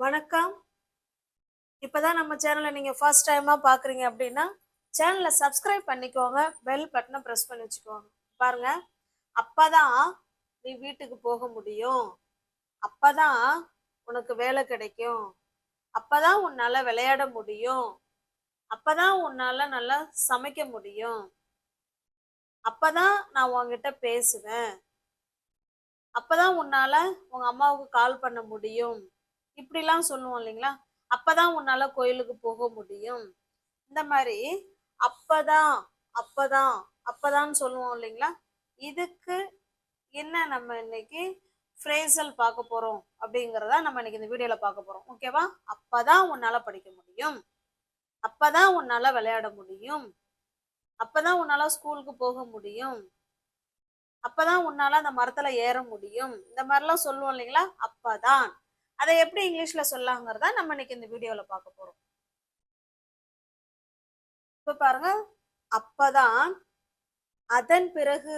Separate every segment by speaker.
Speaker 1: வணக்கம். இப்போதான் நம்ம சேனலை நீங்கள் ஃபர்ஸ்ட் டைமாக பார்க்குறீங்க அப்படின்னா சேனலை சப்ஸ்கிரைப் பண்ணிக்கோங்க. பெல் பட்டனை ப்ரெஸ் பண்ணி வச்சுக்கோங்க. பாருங்க. அப்பதான் நீ வீட்டுக்கு போக முடியும். அப்போ தான் உனக்கு வேலை கிடைக்கும். அப்போ தான் உன்னால் விளையாட முடியும். அப்போ தான் உன்னால் நல்லா சமைக்க முடியும். அப்போ தான் நான் உங்ககிட்ட பேசுவேன். அப்போ தான் உன்னால் உங்கள் அம்மாவுக்கு கால் பண்ண முடியும். இப்படிலாம் சொல்லுவோம் இல்லைங்களா? அப்பதான் உன்னால கோயிலுக்கு போக முடியும். இந்த மாதிரி அப்பதான் அப்பதான் அப்பதான் சொல்லுவோம் இல்லைங்களா? இதுக்கு என்ன நம்ம இன்னைக்கு ஃப்ரேசல் பார்க்க போறோம் அப்படிங்கிறத நம்ம இன்னைக்கு இந்த வீடியோல பார்க்க போறோம். ஓகேவா அப்பதான் உன்னால படிக்க முடியும். அப்பதான் உன்னால விளையாட முடியும். அப்பதான் உன்னால ஸ்கூலுக்கு போக முடியும். அப்பதான் உன்னால அந்த மரத்துல ஏற முடியும். இந்த மாதிரிலாம் சொல்லுவோம் இல்லைங்களா? அப்பதான். அதை எப்படி இங்கிலீஷ்ல சொல்லாங்கிறத நம்ம இன்னைக்கு இந்த வீடியோல பார்க்க போறோம். இப்ப பாருங்க. அப்பதான் அதன் பிறகு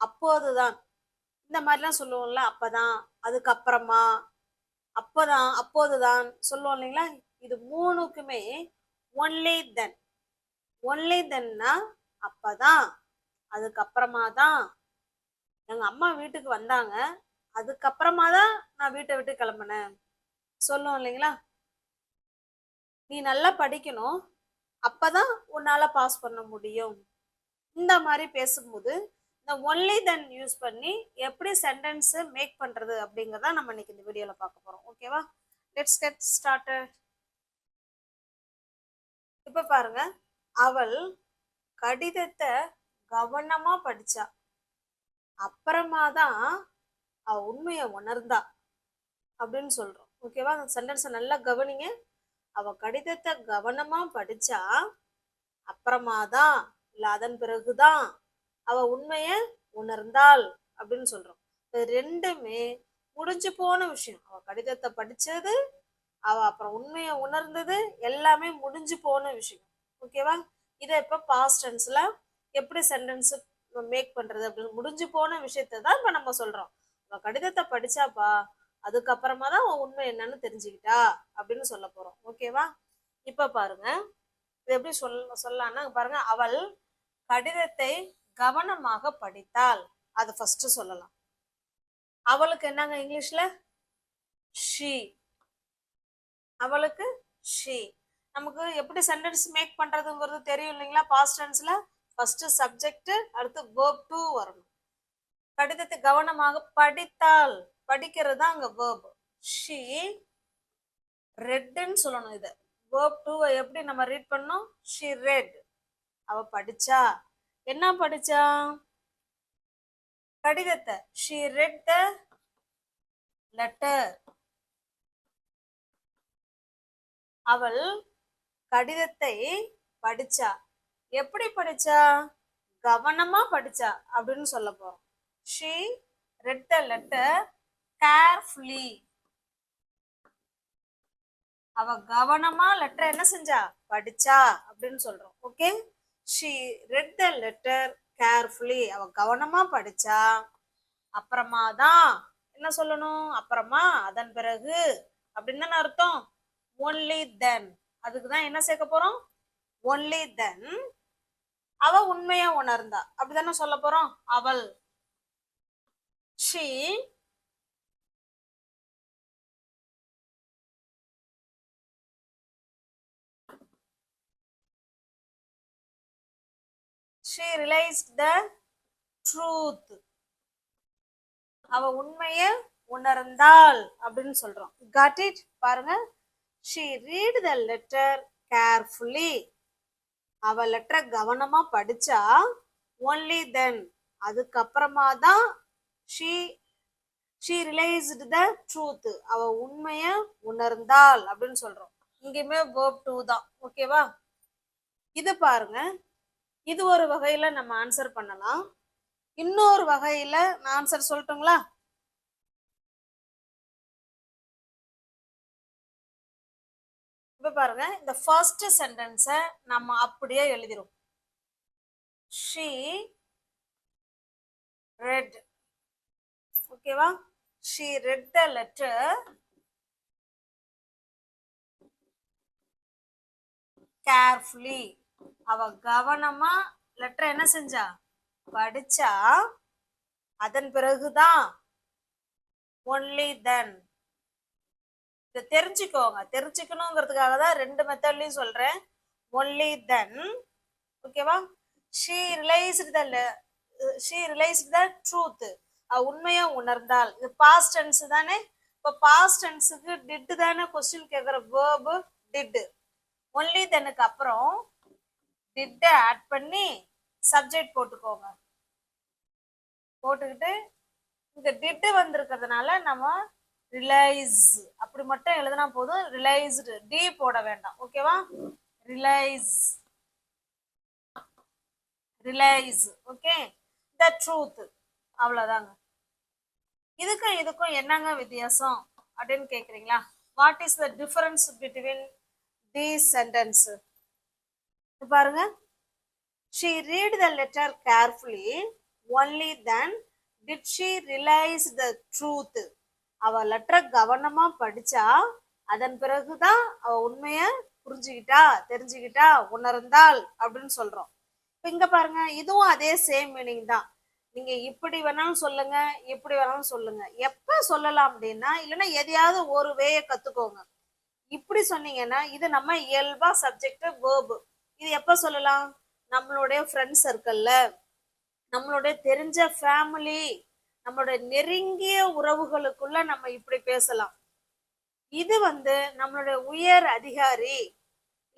Speaker 1: அப்போதுதான். இந்த மாதிரிலாம் சொல்லுவோம்ல அப்பதான் அதுக்கப்புறமா அப்பதான் அப்போதுதான் சொல்லுவோம் இல்லைங்களா? இது மூணுக்குமே ஒன்லி தென் ஒன்லி தென்னா அப்பதான் அதுக்கப்புறமா தான் எங்க அம்மா வீட்டுக்கு வந்தாங்க. அதுக்கப்புறமா தான் நான் வீட்டை விட்டு கிளம்புனேன். சொல்லும் இல்லைங்களா? நீ நல்லா படிக்கணும். அப்பதான் உன்னால பாஸ் பண்ண முடியும். இந்த மாதிரி பேசும்போது இந்த ஒன்லி தென் யூஸ் பண்ணி எப்படி சென்டென்ஸு மேக் பண்ணுறது அப்படிங்கிறத நம்ம இன்னைக்கு இந்த வீடியோவில் பார்க்க போகிறோம் ஓகேவா லெட்ஸ் கெட் ஸ்டார்டட் இப்போ பாருங்க. அவள் கடிதத்தை கவனமாக படித்தா அப்புறமா தான் அவ உண்மையை உணர்ந்தா அப்படின்னு சொல்றோம். ஓகேவா அந்த சென்டென்ஸை நல்லா கவனிங்க. அவ கடிதத்தை கவனமா படிச்சா அப்புறமா தான் இல்ல அதன் பிறகுதான் அவ உண்மைய உணர்ந்தாள் அப்படின்னு சொல்றோம். ரெண்டுமே முடிஞ்சு போன விஷயம். அவ கடிதத்தை படிச்சது அவ அப்புறம் உண்மையை உணர்ந்தது எல்லாமே முடிஞ்சு போன விஷயம். ஓகேவா இதை இப்ப பாஸ்ட் டென்ஸ்ல எப்படி சென்டென்ஸ் மேக் பண்றது அப்படின்னு முடிஞ்சு போன விஷயத்தை தான் இப்ப நம்ம சொல்றோம். அவ கடிதத்தை படிச்சாப்பா அதுக்கப்புறமா தான் அவன் உண்மை என்னன்னு தெரிஞ்சுக்கிட்டா அப்படின்னு சொல்ல போறோம். ஓகேவா இப்ப பாருங்க. இது எப்படி சொல் சொல்லலாம்னா பாருங்க. அவள் கடிதத்தை கவனமாக படித்தாள். அதை ஃபர்ஸ்ட் சொல்லலாம். அவளுக்கு என்னங்க இங்கிலீஷ்ல? ஷீ அவளுக்கு ஷீ நமக்கு எப்படி சென்டென்ஸ் மேக் பண்றதுங்கிறது தெரியும் இல்லைங்களா? பாஸ்ட் டென்ஸ்ல ஃபர்ஸ்ட் சப்ஜெக்ட் அடுத்து verb டூ வரணும். கடிதத்தை கவனமாக படித்தாள் படிக்கிறது தான் அங்க வேர்ப் ஷீ ரெட்னு சொல்லணும் இதை. வேர்ப் டூவை எப்படி நம்ம ரீட் பண்ணோம் ஷீ ரெட் அவ படிச்சா. என்ன படிச்சா? கடிதத்தை. ஷீ ரெட் த லெட்டர் அவள் கடிதத்தை படிச்சா. எப்படி படிச்சா? கவனமா படிச்சா அப்படின்னு சொல்ல போறோம். She read the letter carefully அவ கவனமா லெட்டர் என்ன செஞ்சா? படிச்சா அப்படின்னு சொல்றோம். Okay she read the letter carefully அவ கவனமா படிச்சா அப்புறமா தான் என்ன சொல்லணும்? அப்புறமா அதன் பிறகு அப்படின்னு தானே அர்த்தம்? ஒன்லி தென் அதுக்கு தான் என்ன சேர்க்க போறோம்? ஒன்லி தென் அவ உண்மையா உணர்ந்தா. அப்படிதானே சொல்ல போறோம்? அவள் she she realized the truth அவ உண்மைய உணர்ந்தாள் அப்படின்னு சொல்றோம் காட் இட் பாருங்க she read the letter carefully அவ லெட்டரை கவனமா படிச்சா ஒன்லி தென் அதுக்கப்புறமா தான் she she realised the truth அவ உண்மைய உணர்ந்தாள் அப்படின்னு சொல்றோம். இங்கேயுமே வேர்ப் டூ தான். ஓகேவா இது பாருங்க. இது ஒரு வகையில நம்ம ஆன்சர் பண்ணலாம். இன்னொரு வகையில நான் ஆன்சர் சொல்லட்டுங்களா? இப்ப பாருங்க. இந்த ஃபர்ஸ்ட் சென்டென்ஸை நம்ம அப்படியே எழுதிரும் ஷீ ரெட் ஓகேவா? She read the letter carefully அவ கவனமா லெட்டர் என்ன செஞ்சா? படிச்சா அதன் பிறகுதான். ஒன்லி தென் இதை தெரிஞ்சுக்கோங்க. தெரிஞ்சுக்கணுங்கிறதுக்காக தான் ரெண்டு மெத்தட்லையும் சொல்றேன். ஒன்லி தென் ஓகேவா? She realised the she realised the truth உண்மையை உணர்ந்தால். இது பாஸ்ட் டென்ஸ் தானே? இப்போ பாஸ்ட் டென்ஸுக்கு டிட்டு தானே கொஸ்டின் கேட்குற வேர்பு டிட்டு ஒன்லி தெனுக்கு அப்புறம் டிட்டை ஆட் பண்ணி சப்ஜெக்ட் போட்டுக்கோங்க. போட்டுக்கிட்டு இந்த டிட்டு வந்திருக்கிறதுனால நம்ம ரிலைஸ் அப்படி மட்டும் எழுதினா போதும். ரிலைஸ்டு டி போட வேண்டாம். ஓகேவா realise realise okay the truth அவ்வளோதாங்க இதுக்கும் இதுக்கும் என்னங்க வித்தியாசம் அப்படின்னு கேட்குறீங்களா what is the difference between the sentence பாருங்க. She read the letter carefully only then did she realise the truth அவ லெட்டரை கவனமா படிச்சா அதன் பிறகுதான் அவ உண்மைய புரிஞ்சுக்கிட்டா தெரிஞ்சுக்கிட்டா உணர்ந்தாள் அப்படின்னு சொல்றோம். இப்போ இங்க பாருங்க இதுவும் அதே சேம் மீனிங் தான். நீங்க இப்படி வேணாலும் சொல்லுங்க இப்படி வேணாலும் சொல்லுங்க. எப்ப சொல்லலாம் அப்படின்னா இல்லைன்னா எதையாவது ஒரு வேய கத்துக்கோங்க. இப்படி சொன்னீங்கன்னா இது நம்ம இயல்பா சப்ஜெக்ட் வேர்பு இது எப்ப சொல்லலாம்? நம்மளுடைய ஃப்ரெண்ட் சர்க்கிள்ல நம்மளுடைய தெரிஞ்ச ஃபேமிலி நம்மளுடைய நெருங்கிய உறவுகளுக்குள்ள நம்ம இப்படி பேசலாம். இது வந்து நம்மளுடைய உயர் அதிகாரி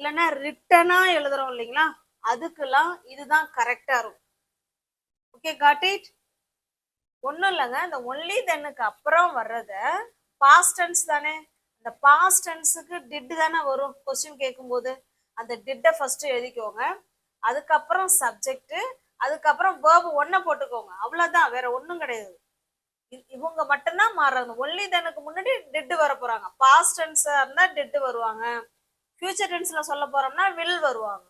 Speaker 1: இல்லைன்னா ரிட்டனா எழுதுறோம் இல்லைங்களா? அதுக்கெல்லாம் இதுதான் கரெக்டா இருக்கும். ஓகே காட் இட் ஒன்றும் இல்லைங்க. இந்த ஒன்லி தென்னுக்கு அப்புறம் வர்றத பாஸ்ட் டென்ஸ் தானே? இந்த பாஸ்ட் டென்ஸுக்கு டிட் தானே வரும் கொஸ்டின் கேட்கும்போது அந்த டிட்டை ஃபர்ஸ்ட் எழுதிக்கோங்க. அதுக்கப்புறம் சப்ஜெக்ட் அதுக்கப்புறம் வேர்பு ஒன்றை போட்டுக்கோங்க. அவ்வளோதான் வேற ஒன்றும் கிடையாது. இ- இவங்க மட்டும்தான் மாறுறாங்க. ஒன்லி தெனுக்கு முன்னாடி டிட்டு வர போறாங்க. பாஸ்ட் டென்ஸாக இருந்தால் டிட்டு வருவாங்க. ஃபியூச்சர் டென்ஸில் சொல்ல போறோம்னா வில் வருவாங்க.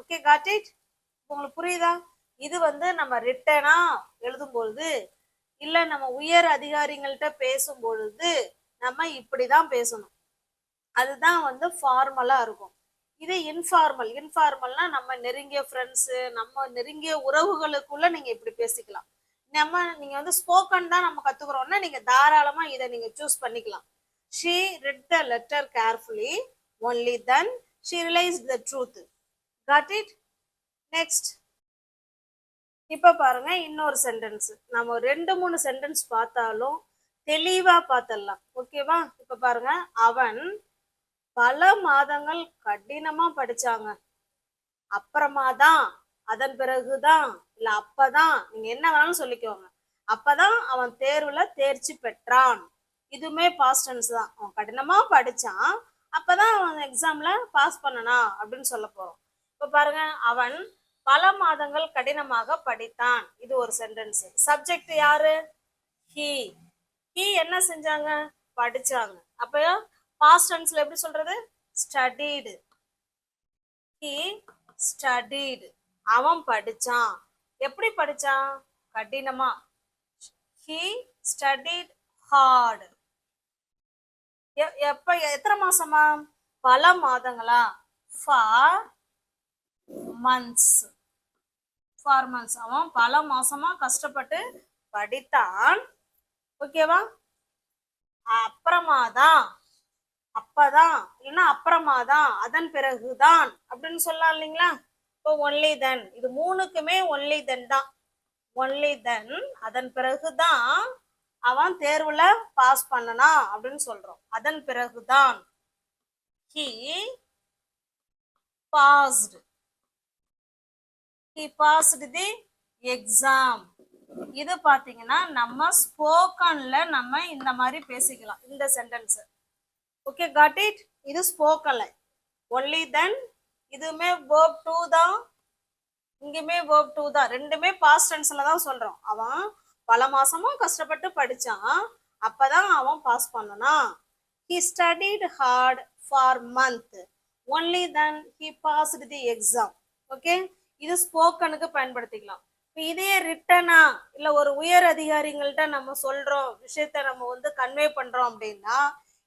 Speaker 1: ஓகே காட் இட் உங்களுக்கு புரியுதா? இது வந்து நம்ம ரிட்டனா எழுதும் பொழுது இல்ல நம்ம உயர் அதிகாரிகள்கிட்ட பேசும் பொழுது நம்ம இப்படிதான் பேசணும். அதுதான் வந்து ஃபார்மலா இருக்கும். இது இன்ஃபார்மல் இன்ஃபார்மல்னா நம்ம நெருங்கிய ஃப்ரெண்ட்ஸு நம்ம நெருங்கிய உறவுகளுக்குள்ள நீங்க இப்படி பேசிக்கலாம். நம்ம நீங்க வந்து ஸ்போக்கன் தான் நம்ம கத்துக்கிறோம்னா நீங்க தாராளமா இதை நீங்க சூஸ் பண்ணிக்கலாம். She read the letter carefully only then she realise the truth got it next இப்ப பாருங்க இன்னொரு சென்டென்ஸ் நம்ம ரெண்டு மூணு சென்டென்ஸ் பார்த்தாலும் தெளிவா பார்த்தரலாம் ஓகேவா இப்ப பாருங்க அவன் பல மாதங்கள் கடினமா படிச்சாங்க. அப்புறமா தான் அதன் பிறகுதான் இல்ல அப்பதான் நீங்க என்ன வேணாலும் சொல்லிக்கோங்க. அப்பதான் அவன் தேர்வுல தேர்ச்சி பெற்றான். இதுவுமே பாஸ்ட் டென்ஸ் தான். அவன் கடினமா படிச்சான். அப்பதான் அவன் எக்ஸாம்ல பாஸ் பண்ணனா அப்படின்னு சொல்ல போறோம். இப்ப பாருங்க அவன் பல மாதங்கள் கடினமாக படித்தான். இது ஒரு சென்டென்ஸ் சப்ஜெக்ட் யாரு? ஹி ஹி என்ன செஞ்சாங்க? படிச்சாங்க. அப்போ பாஸ்ட் டென்ஸ்ல எப்படி சொல்றது? ஸ்டடீடு ஹி ஸ்டடீடு அவன் படிச்சான். எப்படி படிச்சான்? கடினமா. ஹி ஸ்டடீட் ஹார்டு எப்ப எத்தனை மாசமா பல மாதங்களா? ஃபார் மந்த்ஸ் ஃபார் மந்த்ஸ் அவன் பல மாசமா கஷ்டப்பட்டு படித்தான். ஓகேவா அப்புறமா தான் அப்பதான் இல்லைன்னா அப்புறமா தான் அதன் பிறகுதான் அப்படின்னு சொல்லலாம் இல்லைங்களா? இப்போ ஒன்லி தென் இது மூணுக்குமே ஒன்லி தென் தான். ஒன்லி தென் அதன் பிறகுதான் அவன் தேர்வுல பாஸ் பண்ணனா அப்படின்னு சொல்றோம். அதன் பிறகுதான் he passed he passed the exam இது பார்த்தீங்கன்னா நம்ம ஸ்போக்கன்ல நம்ம இந்த மாதிரி பேசிக்கலாம். இந்த சென்டென்ஸ் ஓகே காட் இட் இது ஸ்போக்கன்ல ஒன்லி தென் இதுவுமே வேர்ப் டூ தான். இங்கேயுமே வேர்ப் டூ தான். ரெண்டுமே பாஸ்ட் டென்ஸ்ல தான் சொல்றோம். அவன் பல மாசமும் கஷ்டப்பட்டு படிச்சான். அப்பதான் அவன் பாஸ் பண்ணனா. He studied hard for month only then he passed the exam okay இது ஸ்போக்கனுக்கு பயன்படுத்திக்கலாம். இப்போ இதே ரிட்டனா இல்ல ஒரு உயர் அதிகாரிகள்கிட்ட நம்ம சொல்றோம் விஷயத்த நம்ம வந்து கன்வே பண்றோம் அப்படின்னா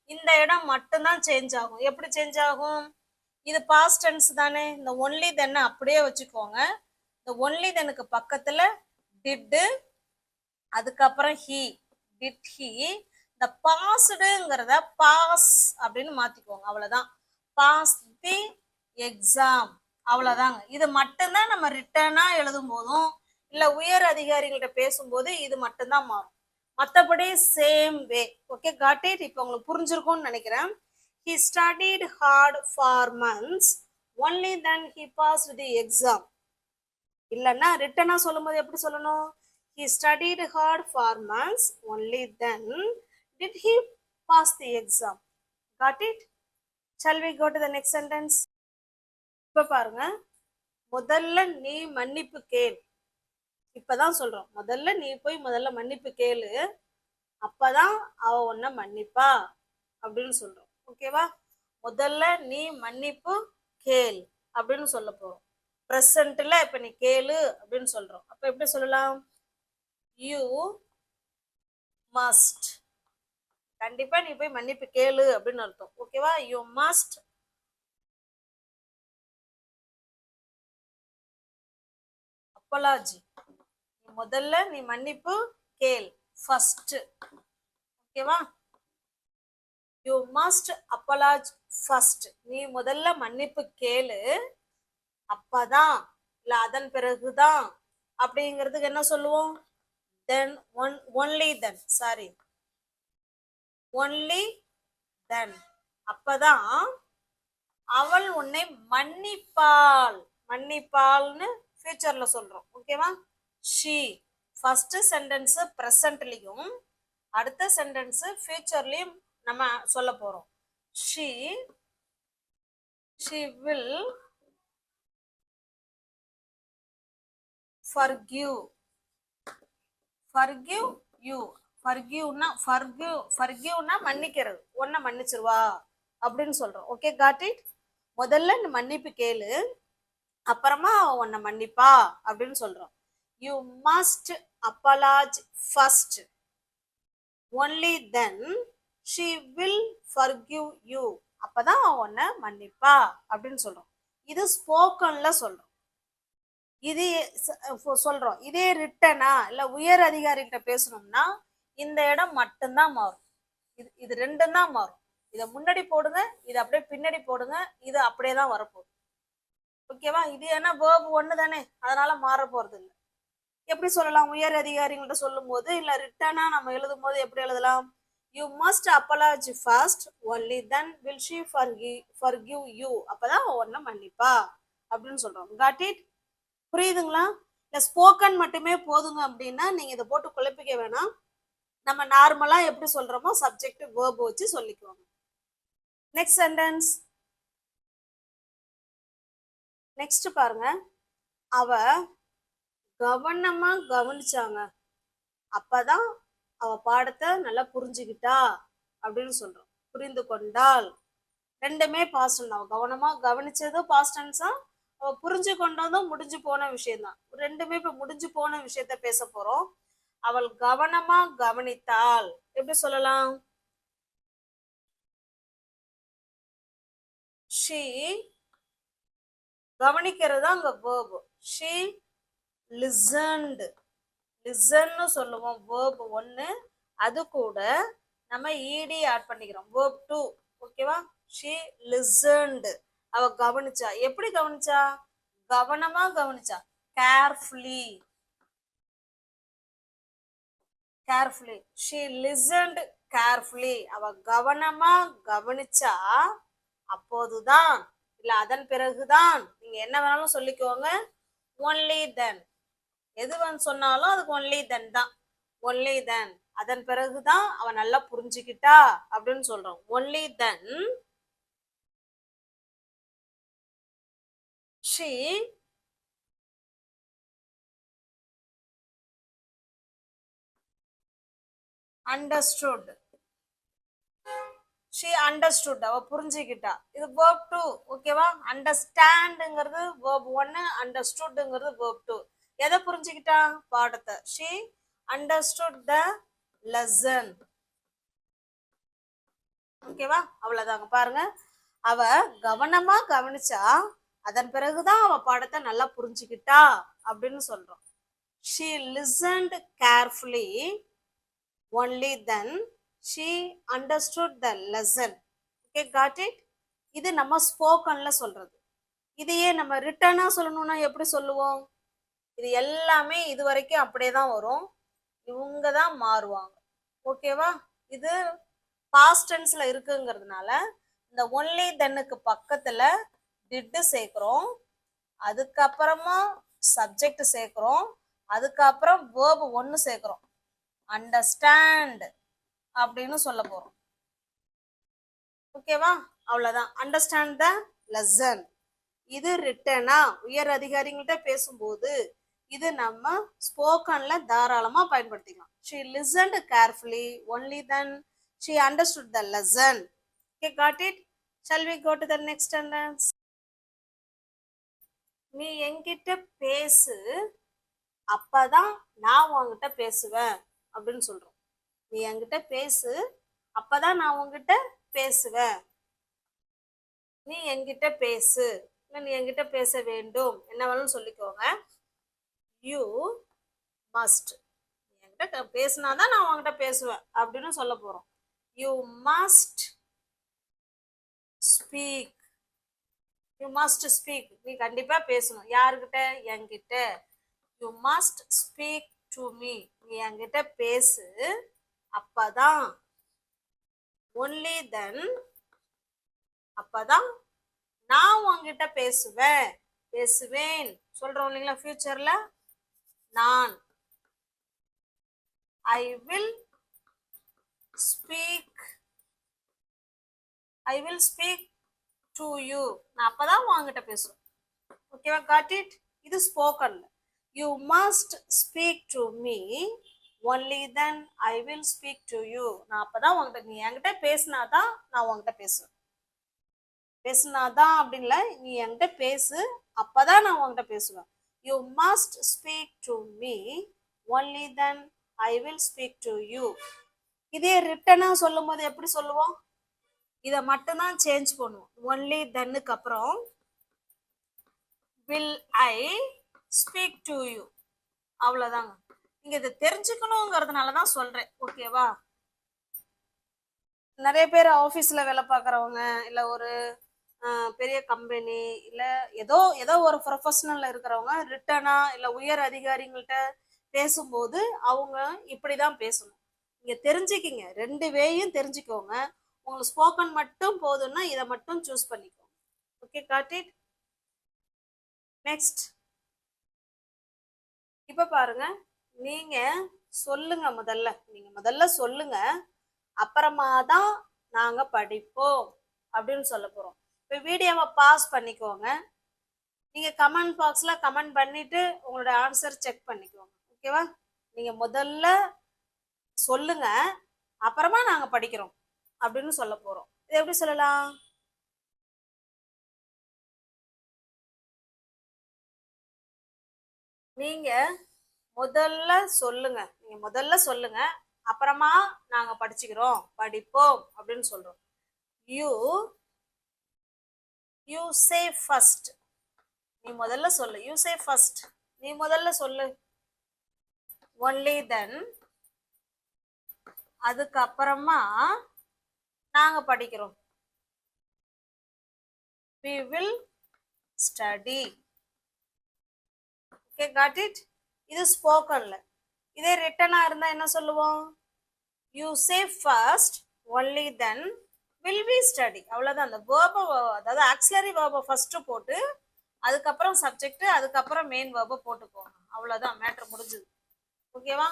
Speaker 1: இந்த இடம் மட்டும்தான் சேஞ்ச் ஆகும். எப்படி சேஞ்ச் ஆகும்? இது பாஸ்ட் டென்ஸ் தானே. இந்த ஒன்லி தென்னை அப்படியே வச்சுக்கோங்க. இந்த ஒன்லி தெனுக்கு பக்கத்துல டிட்டு அதுக்கப்புறம் ஹி டிட் ஹி இந்த பாஸ்டுங்கிறத பாஸ் அப்படின்னு மாத்திக்கோங்க. அவ்வளவுதான். பாஸ் தி எக்ஸாம் அவ்வளவுதாங்க. இது மட்டும்தான் நம்ம ரிட்டர்னா எழுதும் போதும் இல்ல உயர் அதிகாரிகள்கிட்ட பேசும்போது இது மட்டும்தான் மாறும். மற்றபடி same way okay got it இப்போ உங்களுக்கு புரிஞ்சிருக்கும்னு நினைக்கிறேன். He studied hard for months only then he pass the exam இல்லைன்னா ரிட்டனா சொல்லும்போது எப்படி சொல்லணும்? He studied hard for months only then did he pass the exam got shall we we go to the next இப்போ பாருங்க. முதல்ல நீ மன்னிப்பு கேள். இப்பதான் சொல்றோம். முதல்ல நீ போய் முதல்ல மன்னிப்பு கேளு. அப்பதான் அவ உன்னை மன்னிப்பா அப்படின்னு சொல்றோம். ஓகேவா முதல்ல நீ மன்னிப்பு கேள் அப்படின்னு சொல்ல போறோம். ப்ரெசன்ட்ல இப்ப நீ கேளு அப்படின்னு சொல்றோம். அப்ப எப்படி சொல்லலாம்? யூ மஸ்ட் கண்டிப்பா நீ போய் மன்னிப்பு கேளு அப்படின்னு அர்த்தம். ஓகேவா யூ மஸ்ட் அப்பலாஜி முதல்ல நீ மன்னிப்பு கேள். ஃபர்ஸ்ட் ஓகேவா யூ மஸ்ட் அப்பலாஜ் ஃபர்ஸ்ட் நீ முதல்ல மன்னிப்பு கேளு. அப்பதான் இல்ல அதன் பிறகுதான் அப்படிங்கிறதுக்கு என்ன சொல்லுவோம்? Then one only then sorry only then அப்பதான் அவள் உன்னை மன்னிப்பாள். மன்னிப்பாள்னு ஃபியூச்சர்ல சொல்றோம். ஓகேவா ஷீ ஃபர்ஸ்ட் சென்டென்ஸ் ப்ரெசன்ட்லயும் அடுத்த சென்டென்ஸ் ஃபியூச்சர்லயும் நம்ம சொல்ல போறோம். She she will forgive forgive you ஃபர்கியூனா forgive ஃபர்கியூனா மன்னிக்கிறது. ஒன்றை மன்னிச்சிருவா. அப்படின்னு சொல்றோம். ஓகே காட் இட் முதல்ல நீ மன்னிப்பு கேளு. அப்புறமா உன்னை மன்னிப்பா அப்படின்னு சொல்றோம். You must apologise first only then she will forgive you அப்பதான் அவன் உன்னை மன்னிப்பா அப்படின்னு சொல்றோம். இது ஸ்போக்கன்ல சொல்றோம். இது சொல்றோம். இதே ரிட்டனா இல்ல உயர் அதிகாரிகிட்ட பேசணும்னா இந்த இடம் மட்டும்தான் மாறும். இது இது ரெண்டும் தான் மாறும். இதை முன்னாடி போடுங்க இதை அப்படியே பின்னாடி போடுங்க இது அப்படியே தான் வரப்போகுது. ஓகேவா? இது ஏன்னா வேர்பு ஒன்று தானே அதனால மாற போறது இல்லை எப்படி சொல்லலாம்? உயர் அதிகாரிகள்ட்ட சொல்லும் போது இல்ல ரிட்டனா நம்ம எழுதும் போது எப்படி எழுதலாம்? You must apologise first only then will she forgive forgive you அப்பதான் ஒன்னும் மன்னிப்பா. அப்படின்னு சொல்றோம். காட் இட் புரியுதுங்களா? இல்லை ஸ்போக்கன் மட்டுமே போதுங்க அப்படின்னா நீங்க இதை போட்டு குழப்பிக்க வேணாம். நம்ம நார்மலா எப்படி சொல்றோமோ சப்ஜெக்ட் வேர்பு வச்சு சொல்லிக்குவாங்க. நெக்ஸ்ட் சென்டென்ஸ் நெக்ஸ்ட் பாருங்க. அவ கவனமா கவனிச்சாங்க. அப்பதான் அவ பாடத்தை நல்லா புரிஞ்சுக்கிட்டா அப்படின்னு சொல்றோம். புரிந்து கொண்டாள். ரெண்டுமே பாஸ்ட் அவ கவனமா கவனிச்சதும் பாஸ்ட் டென்ஸா அவ புரிஞ்சு கொண்டதும் முடிஞ்சு போன விஷயம்தான். ரெண்டுமே இப்ப முடிஞ்சு போன விஷயத்த பேச போறோம். அவள் கவனமா கவனித்தாள். எப்படி சொல்லலாம்? ஷீ கவனிக்கிறது தான் அங்க வேர்பு ஷீ லிசன்டு லிசன்னு சொல்லுவோம் வேர்பு ஒன்று அது கூட நம்ம இடி ஆட் பண்ணிக்கிறோம் வேர்ப் டூ ஓகேவா ஷீ லிசன்டு அவ கவனிச்சா. எப்படி கவனிச்சா? கவனமா கவனிச்சா. Carefully carefully she listened carefully அவ கவனமா கவனிச்சா அப்போதுதான் இல்ல அதன் பிறகுதான் நீங்க என்ன வேணாலும் சொல்லிக்கோங்க. ஒன்லி தென் எது வந்து சொன்னாலும் அதுக்கு ஒன்லி தென் தான். ஒன்லி தென் அதன் பிறகுதான் அவன் நல்லா புரிஞ்சுக்கிட்டா அப்படின்னு சொல்றோம். Only then she understood she understood அவ புரிஞ்சுக்கிட்டா. இது வேர்ப் டூ ஓகேவா அண்டர்ஸ்டாண்டுங்கிறது வேர்ப் ஒன்னு அண்டர்ஸ்டுட்ங்கிறது வேர்ப் டூ எதை புரிஞ்சுக்கிட்டா? பாடத்தை. ஷீ அண்டர்ஸ்டுட் த லெசன் ஓகேவா அவ்வளவுதாங்க. பாருங்க. அவ கவனமா கவனிச்சா அதன் பிறகுதான் அவ பாடத்தை நல்லா புரிஞ்சுக்கிட்டா அப்படின்னு சொல்றோம். She listened carefully only then she understood the lesson okay got it இது நம்ம ஸ்போக்கன்ல சொல்றது. இதையே நம்ம ரிட்டர்னாக சொல்லணும்னா எப்படி சொல்லுவோம்? இது எல்லாமே இது வரைக்கும் அப்படியே தான் வரும். இவங்க தான் மாறுவாங்க. ஓகேவா இது பாஸ்ட் இருக்குங்கிறதுனால இந்த ஒன்லி தென்னுக்கு பக்கத்தில் டிட்டு சேர்க்குறோம். அதுக்கப்புறமா சப்ஜெக்ட் சேர்க்குறோம். அதுக்கப்புறம் வேர்பு ஒன்று சேர்க்குறோம். அண்டர்ஸ்டாண்ட் அப்படின்னு சொல்ல போகிறோம் ஓகேவா அவ்வளோதான் அண்டர்ஸ்டாண்ட் த லெசன் இது ரிட்டனா உயர் அதிகாரிங்கள்ட்ட பேசும்போது இது நம்ம ஸ்போக்கன்ல தாராளமா பயன்படுத்திக்கலாம். She listened carefully only then she understood the lesson okay got it shall we go to the next sentence நீ என்கிட்ட பேசு அப்பதான் நான் உங்ககிட்ட பேசுவேன் அப்படின்னு சொல்றோம். நீ என்கிட்ட பேசு அப்பதான் நான் உன்கிட்ட பேசுவேன். நீ என்கிட்ட பேசு. இல்லை நீ என்கிட்ட பேச வேண்டும். என்ன வேணும் சொல்லிக்கோங்க. யூ மஸ்ட் என்கிட்ட பேசினாதான் நான் உங்ககிட்ட பேசுவேன் அப்படின்னு சொல்ல போறோம். You must speak you must speak நீ கண்டிப்பாக பேசணும். யாருக்கிட்ட என்கிட்ட. You must speak to me நீ என்கிட்ட பேசு. அப்பதான் ஒன்லி தென் அப்பதான் நான் உங்ககிட்ட பேசுவேன். பேசுவேன். சொல்றோம் இல்லைங்களா ஃபியூச்சர்ல நான். I will speak I will speak to you நான் அப்பதான் உங்ககிட்ட பேசுவேன். ஓகேவா காட் இட் இது ஸ்போக்கன்ல you must speak to me only then I will speak to you நான் அப்பதான் உங்ககிட்ட நீ என்கிட்ட பேசினாதான் நான் உங்ககிட்ட பேசுவேன். பேசினாதான் அப்படின்ல நீ என்கிட்ட பேசு அப்பதான் நான் உங்ககிட்ட பேசுவேன். You must speak to me only then I will speak to you இதே ரிட்டனாக சொல்லும் போது எப்படி சொல்லுவோம்? இதை மட்டும்தான் சேஞ்ச் பண்ணுவோம். ஒன்லி தென்னுக்கு அப்புறம் will I speak to you அவ்வளோதாங்க நீங்க இதை தெரிஞ்சுக்கணுங்கிறதுனால தான் சொல்றேன். ஓகேவா நிறைய பேர் ஆஃபீஸில் வேலை பார்க்குறவங்க இல்லை ஒரு பெரிய கம்பெனி இல்லை ஏதோ ஏதோ ஒரு ப்ரொஃபஷனலில் இருக்கிறவங்க ரிட்டனா இல்லை உயர் அதிகாரிங்கள்ட்ட பேசும்போது அவங்க இப்படி தான் பேசணும். நீங்கள் தெரிஞ்சுக்கிங்க. ரெண்டு வேயும் தெரிஞ்சுக்கோங்க. உங்களுக்கு ஸ்போக்கன் மட்டும் போதும்னா இதை மட்டும் சூஸ் பண்ணிக்கோங்க. ஓகே காட்டிட் நெக்ஸ்ட் இப்போ பாருங்கள் நீங்க சொல்லுங்க முதல்ல. நீங்க முதல்ல சொல்லுங்க. அப்புறமா தான் நாங்க படிப்போம் அப்படின்னு சொல்ல போறோம். இப்போ வீடியோவை பாஸ் பண்ணிக்கோங்க. நீங்க கமெண்ட் பாக்ஸ்ல கமெண்ட் பண்ணிட்டு உங்களோட ஆன்சர் செக் பண்ணிக்கோங்க. ஓகேவா நீங்க முதல்ல சொல்லுங்க. அப்புறமா நாங்க படிக்கிறோம் அப்படின்னு சொல்ல போறோம். இது எப்படி சொல்லலாம்? நீங்க முதல்ல சொல்லுங்க. நீங்க முதல்ல சொல்லுங்க. அப்புறமா நாங்க படிச்சுக்கிறோம். படிப்போம் அப்படின்னு சொல்றோம். யூ யூ சே ஃபர்ஸ்ட் நீ முதல்ல சொல்லு. யூ சே ஃபர்ஸ்ட் நீ முதல்ல சொல்லு. ஒன்லி தென் அதுக்கப்புறமா நாங்க படிக்கிறோம். We will study okay got it இது ஸ்போக்கன்ல இதே ரிட்டனா இருந்தா என்ன சொல்லுவோம்? You say first only then will we study அவ்வளோதான் அந்த வேர்பை அதாவது ஆக்சிலரி வேர்பை ஃபஸ்ட்டு போட்டு அதுக்கப்புறம் சப்ஜெக்ட் அதுக்கப்புறம் மெயின் வேர்பை போட்டுக்கோங்க அவ்வளோதான் மேட்ரு முடிஞ்சுது. ஓகேவா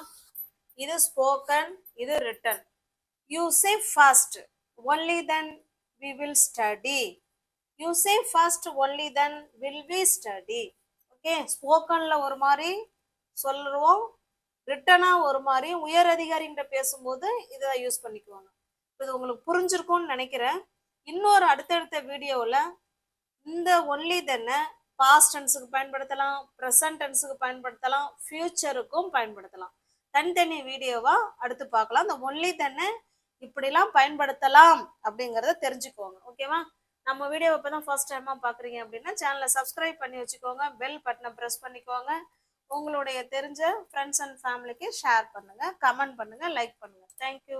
Speaker 1: இது ஸ்போக்கன் இது written you say first only then we will study you say first only then will we study okay ஸ்போக்கனில் ஒரு மாதிரி சொல்லுவோம். ரிட்டனாக ஒரு மாதிரி உயர் அதிகாரிகிட்ட பேசும்போது இதை யூஸ் பண்ணிக்குவாங்க. இது உங்களுக்கு புரிஞ்சிருக்கும்னு நினைக்கிறேன். இன்னொரு அடுத்தடுத்த வீடியோவில் இந்த ஒன்லி தென்னை பாஸ்ட் டென்ஸுக்கு பயன்படுத்தலாம் ப்ரெசன்ட் டென்ஸுக்கு பயன்படுத்தலாம் ஃப்யூச்சருக்கும் பயன்படுத்தலாம். தனித்தனி வீடியோவாக அடுத்து பார்க்கலாம். இந்த ஒன்லி தென்னை இப்படிலாம் பயன்படுத்தலாம் அப்படிங்கிறத தெரிஞ்சுக்கோங்க. ஓகேவா நம்ம வீடியோ இப்போ தான் ஃபர்ஸ்ட் டைமாக பார்க்குறீங்க அப்படின்னா சேனலை சப்ஸ்கிரைப் பண்ணி வச்சுக்கோங்க. பெல் பட்டனை ப்ரெஸ் பண்ணிக்கோங்க. உங்களுடைய தெரிஞ்ச ஃப்ரெண்ட்ஸ் அண்ட் ஃபேமிலிக்கு ஷேர் பண்ணுங்கள் கமெண்ட் பண்ணுங்கள் லைக் பண்ணுங்கள் தேங்க்யூ